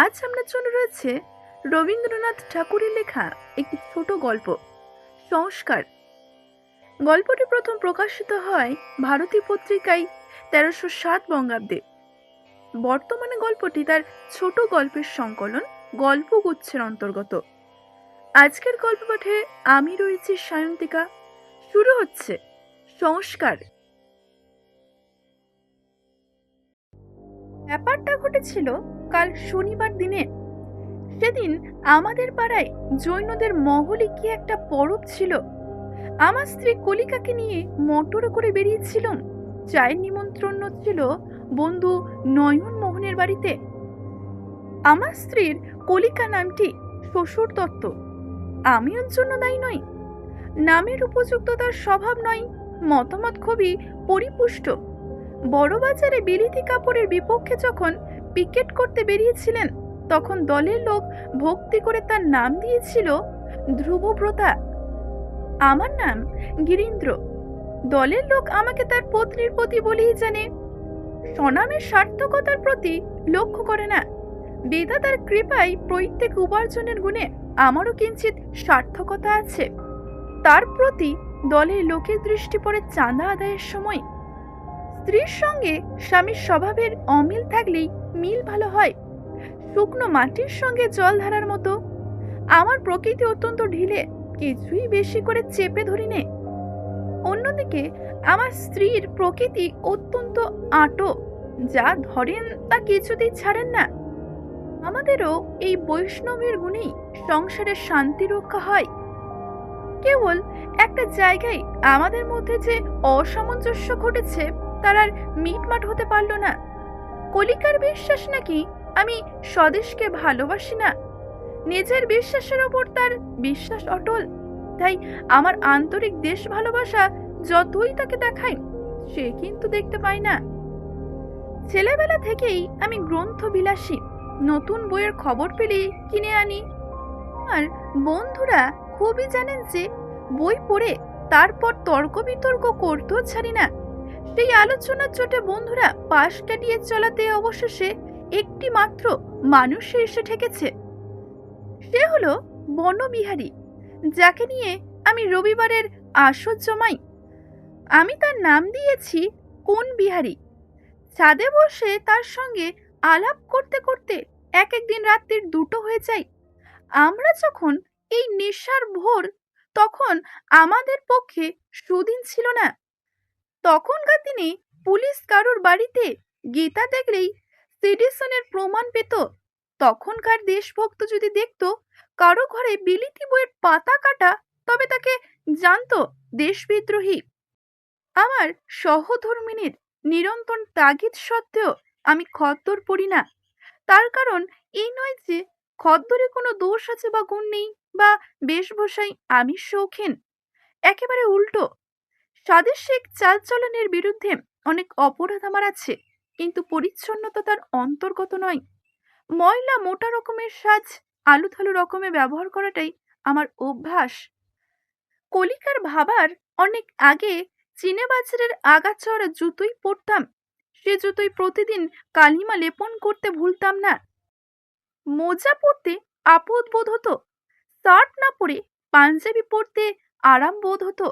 আজ আপনার জন্য রয়েছে রবীন্দ্রনাথ ঠাকুরের লেখা একটি ছোট গল্প, সংস্কার। গল্পটি প্রথম প্রকাশিত হয় ভারতী পত্রিকায় তেরোশো সাত বঙ্গাব্দে। বর্তমানে গল্পটি তার ছোট গল্পের সংকলন গল্পগুচ্ছের অন্তর্গত। আজকের গল্প পাঠে আমি রয়েছি সায়ন্তিকা। শুরু হচ্ছে সংস্কার। ব্যাপারটা ঘটেছিল কাল শনিবার দিনে। সেদিন আমাদের পাড়ায় জৈনদের মহলে কি একটা পরব ছিল। আমার স্ত্রী কলিকাকে নিয়ে মোটরে করে বেরিয়েছিলাম। চায়ের নিমন্ত্রণ ছিল বন্ধু নয়ন মোহনের বাড়িতে। আমার স্ত্রীর কলিকা নামটি শ্বশুর দত্ত। আমি ওর জন্য দায়ী নই। নামের উপযুক্ত তার স্বভাব নয়, মতামত খুবই পরিপুষ্ট। বড় বাজারে বিলিতি কাপড়ের বিপক্ষে যখন পিকেট করতে বেরিয়েছিলেন। তখন দলের লোক ভক্তি করে তার নাম দিয়েছিল ধ্রুবব্রতা। আমার নাম গিরীন্দ্র। দলের লোক আমাকে তার পত্নীর প্রতি বলেই জানে। স্বনামের সার্থকতার প্রতি লক্ষ্য করে না। বেদাতার কৃপায় প্রত্যেক উপার্জনের গুণে আমারও কিঞ্চিত সার্থকতা আছে। তার প্রতি দলের লোকের দৃষ্টি পড়ে চাঁদা আদায়ের সময় স্ত্রীর সঙ্গে স্বামীর স্বভাবের অমিল থাকলেই মিল ভালো হয়। শুকনো মাটির সঙ্গে জল ধারার মতো। আমার প্রকৃতি অত্যন্ত ঢিলে, কিছুই বেশি করে চেপে ধরি নে অন্যদিকে আমার স্ত্রীর প্রকৃতি অত্যন্ত আটো, যা ধরেন তা কিছুতেই ছাড়েন না। আমাদেরও এই বৈষ্ণবের গুণেই সংসারে শান্তি রক্ষা হয়। কেবল একটা জায়গায় আমাদের মধ্যে যে অসামঞ্জস্য ঘটেছে তার আর মিটমাট হতে পারল না। কলিকার বিশ্বাস নাকি আমি স্বদেশকে ভালোবাসি না? নিজের বিশ্বাসের ওপর তার বিশ্বাস অটল। তাই আমার আন্তরিক দেশ ভালোবাসা যতই তাকে দেখাই, সে কিন্তু দেখতে পাই না। ছেলেবেলা থেকেই আমি গ্রন্থ বিলাসী নতুন বইয়ের খবর পেলেই কিনে আনি। আর বন্ধুরা খুবই জানেন যে বই পড়ে তারপর তর্ক বিতর্ক করতেও ছাড়ি না। সেই আলোচনার চোটে বন্ধুরা পাশ কাটিয়ে চলাতে অবশেষে একটি মাত্র মানুষ এসে ঠেকেছে। সে হলো বনবিহারী, যাকে নিয়ে আমি রবিবারের আসর জমাই। আমি তার নাম দিয়েছি কোন বিহারী ছাদে বসে তার সঙ্গে আলাপ করতে করতে এক একদিন রাত্রির দুটো হয়ে যায়। আমরা যখন এই নেশার ভোর, তখন আমাদের পক্ষে সুদিন ছিল না। তখনকার দিনে পুলিশ কারোর বাড়িতে গীতা দেখলেই সিডিশনের প্রমাণ পেত। তখনকার দেশভক্ত যদি দেখত, কারও ঘরে বিলিতি বইয়ের পাতা কাটা, তবে তাকে জানতো দেশবিদ্রোহী আমার সহধর্মিনীর নিরন্তর তাগিদ সত্ত্বেও আমি খদ্দর পড়ি না। তার কারণ এই নয় যে, খদ্দরে কোনো দোষ আছে বা গুণ নেই, বা বেশভূষায় আমি শৌখিন। একেবারে উল্টো স্বাদেশিক চালচলনের বিরুদ্ধে অনেক অপরাধ আমার আছে, কিন্তু পরিচ্ছন্নতা তার অন্তর্গত নয়। ময়লা মোটা রকমের সাজ আলু থালু রকমে ব্যবহার করাটাই আমার অভ্যাস। কলিকার ভাবার অনেক আগে চীনে বাজারের আগাচড়া জুতোই পরতাম, সে জুতোই প্রতিদিন কালিমা লেপন করতে ভুলতাম না। মোজা পরতে আপদ বোধ হতো, শার্ট না পরে পাঞ্জাবি পরতে আরাম বোধ হতো।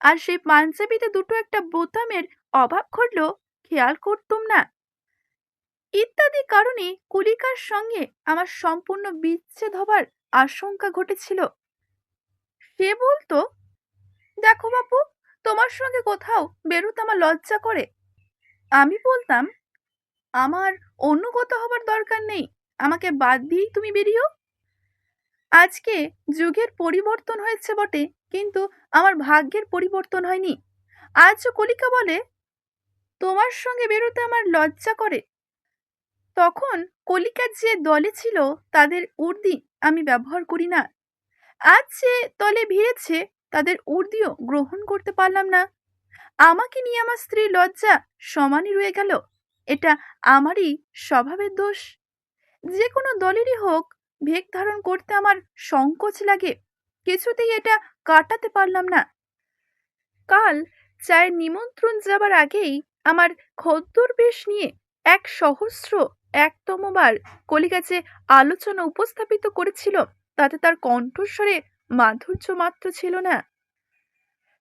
আর সেই পাঞ্জাবিতে দুটো একটা বোতামের অভাব ঘটলেও খেয়াল করতুম না। ইত্যাদি কারণে কুলিকার সঙ্গে আমার সম্পূর্ণ বিচ্ছেদ হবার আশঙ্কা ঘটেছিল। সে বলতো, দেখো বাপু, তোমার সঙ্গে কোথাও বেরোতে আমার লজ্জা করে। আমি বলতাম, আমার অন্য কোথাও হবার দরকার নেই, আমাকে বাদ দিয়েই তুমি বেরিও আজকে যুগের পরিবর্তন হয়েছে বটে কিন্তু আমার ভাগ্যের পরিবর্তন হয়নি। আজও কলিকা বলে, তোমার সঙ্গে বেরোতে আমার লজ্জা করে। তখন কলিকার যে দলে ছিল তাদের উর্দি আমি ব্যবহার করি না। আজ যে দলে ভিড়েছে তাদের উর্দিও গ্রহণ করতে পারলাম না। আমাকে নিয়ে আমার স্ত্রীর লজ্জা সমানই রয়ে গেল। এটা আমারই স্বভাবের দোষ। যে কোনো দলেরই হোক ভেগ ধারণ করতে আমার সংকোচ লাগে। কিছুতেই এটা কাটাতে পারলাম না। কাল চায়ের নিমন্ত্রণ যাবার আগেই আমার খদ্দর বেশ নিয়ে এক সহস্র একতমবার কলিকা যে আলোচনা উপস্থাপিত করেছিল, তাতে তার কণ্ঠস্বরে মাধুর্য মাত্র ছিল না।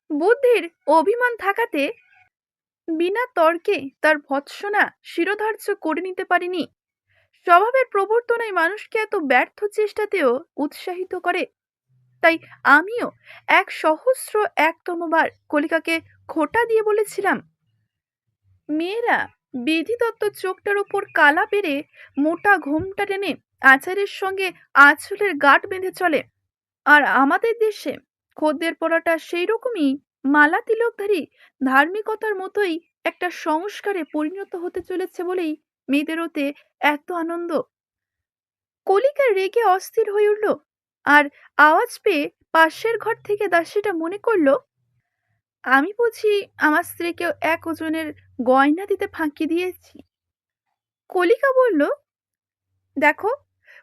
বুদ্ধির অভিমান থাকাতে বিনা তর্কে তার ভৎসনা শিরোধার্য করে নিতে পারিনি। স্বভাবের প্রবর্তনায় মানুষকে এত ব্যর্থ চেষ্টাতেও উৎসাহিত করে তাই আমিও এক সহস্র একতমবার কলিকাকে খোটা দিয়ে বলেছিলাম, মেয়েরা, বিধিদত্ত চোখটার উপর কালা পেরে মোটা ঘোমটা টেনে আচারের সঙ্গে আঁচলের গাঁট বেঁধে চলে। আর আমাদের দেশে খদ্দের পড়াটা সেই রকমই মালা তিলকধারী ধার্মিকতার মতোই একটা সংস্কারে পরিণত হতে চলেছে বলেই মেয়েদের ওতে এত আনন্দ। কলিকা রেগে অস্থির হয়ে উঠল আর আওয়াজ পেয়ে পাশের ঘর থেকে দাসীটা মনে করল, আমি বুঝি আমার স্ত্রীকেও এক ওজনের গয়না দিতে ফাঁকি দিয়েছি? কলিকা বলল, দেখো,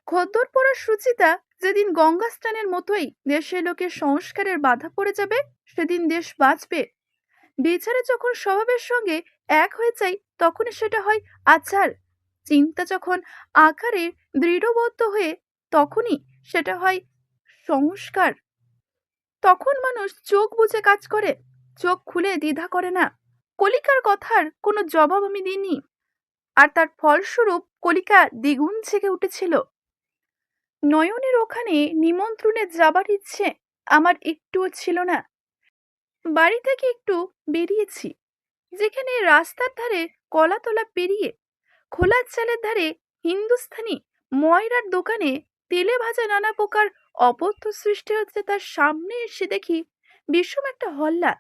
খদ্দর পড়ার সুচিতা যেদিন গঙ্গা স্নানের মতোই দেশের লোকের সংস্কারের বাধা পড়ে যাবে, সেদিন দেশ বাঁচবে। বিচারে যখন স্বভাবের সঙ্গে এক হয়ে যায় তখনই সেটা হয় আচার। চিন্তা যখন আকারে দৃঢ়বদ্ধ হয়ে, তখনই সেটা হয় সংস্কার। তখন মানুষ চোখ বুঝে কাজ করে, চোখ খুলে দ্বিধা করে না। কলিকার কথার কোনো জবাব আমি দিইনি। আর তার ফলস্বরূপ কলিকা দ্বিগুণ জেগে উঠেছিল। নয়নের ওখানে নিমন্ত্রণে যাবার ইচ্ছে আমার একটুও ছিল না। বাড়ি থেকে একটু বেরিয়েছি, যেখানে রাস্তার ধারে কলাতলা পেরিয়ে খোলা চালের ধারে হিন্দুস্থানি ময়রার দোকানে তেলে ভাজা নানা প্রকার অপথ্য সৃষ্টি হচ্ছে তার সামনে এসে দেখি বিষম একটা হল্লা।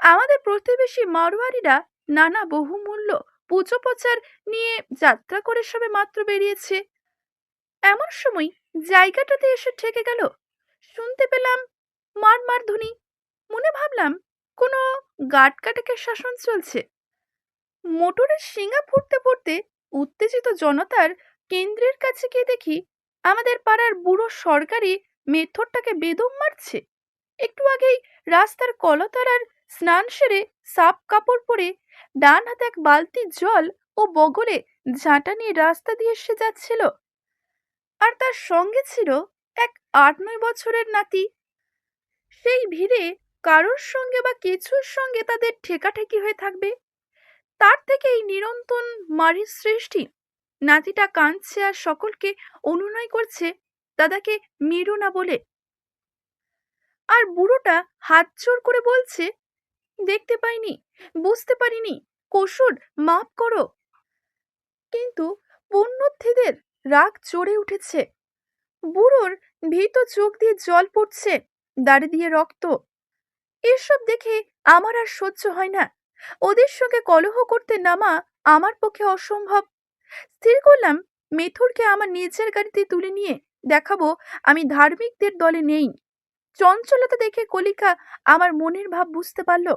আমাদের প্রতিবেশী মারোয়ারিরা নানা বহুমূল্য পুজো প্রচার নিয়ে যাত্রা করে সবে মাত্র বেরিয়েছে। এমন সময় জায়গাটাতে এসে ঠেকে গেল। শুনতে পেলাম মার মার ধ্বনি। মনে ভাবলাম কোনো গাটকাটাকে শাসন চলছে। মোটরের শিঙা ফুটতে ফুটতে উত্তেজিত জনতার কেন্দ্রের কাছে গিয়ে দেখি আমাদের পাড়ার বুড়ো সরকারি মেথরটাকে বেদম মারছে। একটু আগেই রাস্তার কলতলার স্নান সেরে সাপ কাপড় পরে ডান হাতে এক বালতি জল ও বগলে ঝাঁটা নিয়ে রাস্তা দিয়ে এসে যাচ্ছিল। আর তার সঙ্গে ছিল এক আট নয় বছরের নাতি। সেই ভিড়ে কারোর সঙ্গে বা কিছুর সঙ্গে তাদের ঠেকাঠেকি হয়ে থাকবে। তার থেকে এই নিরন্তন মারির সৃষ্টি। নাতিটা কাঁদছে আর সকলকে অনুনয় করছে, দাদাকে মেরো না বলে। আর বুড়োটা হাত জোর করে বলছে, দেখতে পাইনি, বুঝতে পারিনি, কসুর, মাপ করো। কিন্তু পুণ্যর্থীদের রাগ চড়ে উঠেছে। বুড়োর ভীত চোখ দিয়ে জল পড়ছে, দাড়ি দিয়ে রক্ত। এসব দেখে আমার আর সহ্য হয় না। ওদের সঙ্গে কলহ করতে নামা আমার পক্ষে অসম্ভব। স্থির করলাম, মেথুরকে আমার নিজের গাড়িতে তুলে নিয়ে দেখাবো আমি ধার্মিকদের দলে নেই। চঞ্চলতা দেখে কলিকা আমার মনের ভাব বুঝতে পারল।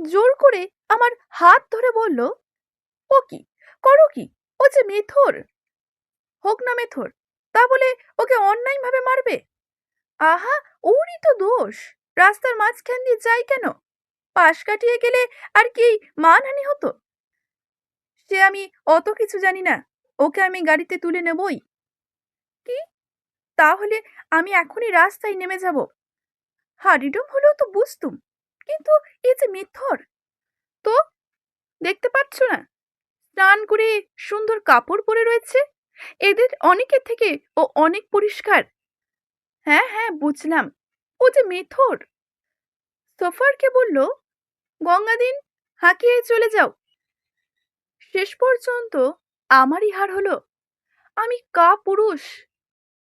জোর করে আমার হাত ধরে বলল, ও কি? করো কি? ও যে মেথর! হোক না মেথর, তা বলে ওকে অন্যায়ভাবে মারবে? আহা, ওরই তো দোষ। রাস্তার মাঝখান দিয়ে যাই কেন? পাশ কাটিয়ে গেলে আর কি মানহানি হতো? সে আমি অত কিছু জানি না, ওকে আমি গাড়িতে তুলে নেবই। কি? তাহলে আমি এখনই রাস্তায় নেমে যাব। হারিডম হলেও তো বুঝতুম, কিন্তু এ যে মেথর, তো দেখতে পাচ্ছ না, স্নান করে সুন্দর কাপড় পরে রয়েছে, এদের অনেকের থেকে ও অনেক পরিষ্কার। হ্যাঁ হ্যাঁ বুঝলাম, ও যে মেথর। সোফারকে বলল, গঙ্গাদিন, হাঁকিয়ে চলে যাও। শেষ পর্যন্ত আমারই হার হলো। আমি কা পুরুষ